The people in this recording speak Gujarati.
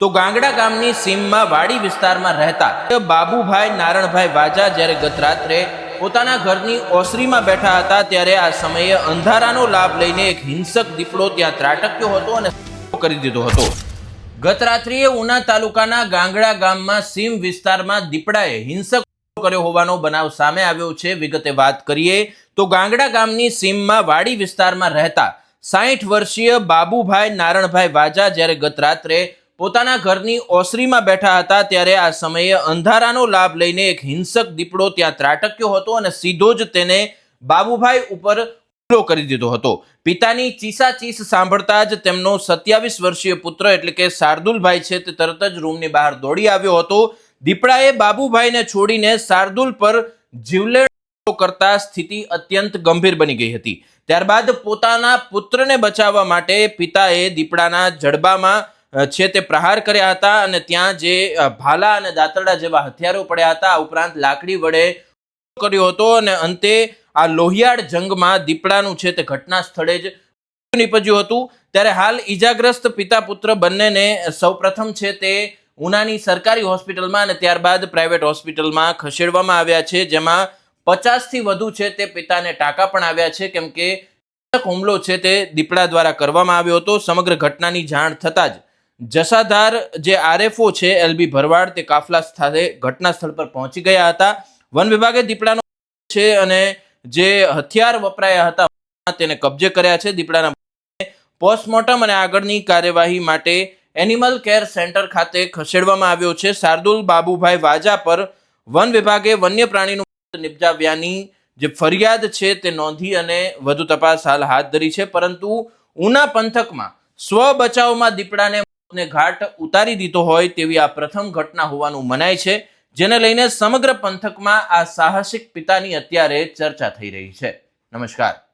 તો ગાંગડા ગામની સીમમાં વાડી વિસ્તારમાં રહેતા બાબુભાઈ નારણભાઈ વાજા જ્યારે ગત રાત્રે પોતાના ઘરની ઓસરીમાં બેઠા હતા ત્યારે આ સમયે અંધારાનો લાભ લઈને એક હિંસક દીપડો ત્યાં ત્રાટક્યો હતો અને કરી દીધો હતો. ગત રાત્રિએ ઉના તાલુકાના ગાંગડા ગામમાં સીમ વિસ્તારમાં દીપડાએ હિંસક કર્યો હોવાનો બનાવ સામે આવ્યો છે. વિગતે વાત કરીએ તો ગાંગડા ગામની સીમમાં વાડી વિસ્તારમાં રહેતા સાહીઠ વર્ષીય બાબુભાઈ નારણભાઈ વાજા જ્યારે ગત રાત્રે પોતાના ઘરની ઓસરીમાં બેઠા હતા ત્યારે આ સમયે અંધારાનો લાભ લઈને એક હિંસક દીપડો ત્યાં ત્રાટક્યો હતો અને સીધો જ તેને બાબુભાઈ ઉપર હુમલો કરી દીધો હતો. પિતાની ચીસા ચીસ સાંભળતા જ તેમનો સત્યાવીસ વર્ષીય પુત્ર એટલે કે શાર્દુલભાઈ છે તે તરત જ રૂમની બહાર દોડી આવ્યો હતો. દીપડાએ બાબુભાઈને છોડીને શાર્દુલ પર જીવલેણ કરતા સ્થિતિ અત્યંત ગંભીર બની ગઈ હતી. ત્યારબાદ પોતાના પુત્રને બચાવવા માટે પિતાએ દીપડાના જડબામાં છે તે પ્રહાર કર્યા હતા અને ત્યાં જે ભાલા અને દાંતરડા જેવા હથિયારો પડ્યા હતા, આ ઉપરાંત લાકડી વડે કર્યો હતો અને અંતે આ લોહિયાળ જંગમાં દીપડાનું છે તે ઘટના સ્થળે જ નીપજ્યું હતું. ત્યારે હાલ ઈજાગ્રસ્ત પિતા પુત્ર બંનેને સૌપ્રથમ છે તે ઉનાની સરકારી હોસ્પિટલમાં અને ત્યારબાદ પ્રાઇવેટ હોસ્પિટલમાં ખસેડવામાં આવ્યા છે, જેમાં પચાસથી વધુ છે તે પિતાને ટાંકા પણ આવ્યા છે, કેમ કે હુમલો છે તે દીપડા દ્વારા કરવામાં આવ્યો હતો. સમગ્ર ઘટનાની જાણ થતાં જ જસાધાર જે આરએફઓ છે, એલબી ભરવાડ, તે કાફલા સાથે ઘટના સ્થળ પર પહોંચી ગયા હતા. વન વિભાગે દીપડાનો છે અને જે હથિયાર વપરાયા હતા, તેને કબજે કર્યા છે. દીપડાના પોસ્ટમોર્ટમ અને આગળની કાર્યવાહી માટે એનિમલ કેર સેન્ટર ખાતે ખસેડવામાં આવ્યો છે. શાર્દુલ બાબુભાઈ વાજા પર વન વિભાગે વન્ય પ્રાણીનું નિપજાવ્યાની જે ફરિયાદ છે, તે નોંધી અને વધુ તપાસ હાલ હાથ ધરી છે. પરંતુ ઉના પંથકમાં સ્વ બચાવમાં દીપડાને મોતને ઘાટ ઉતારી દીધો હોય તેવી આ પ્રથમ ઘટના હોવાનું મનાય છે, જેને લઈને સમગ્ર પંથકમાં આ સાહસિક પિતાની અત્યારે ચર્ચા થઈ રહી છે. નમસ્કાર.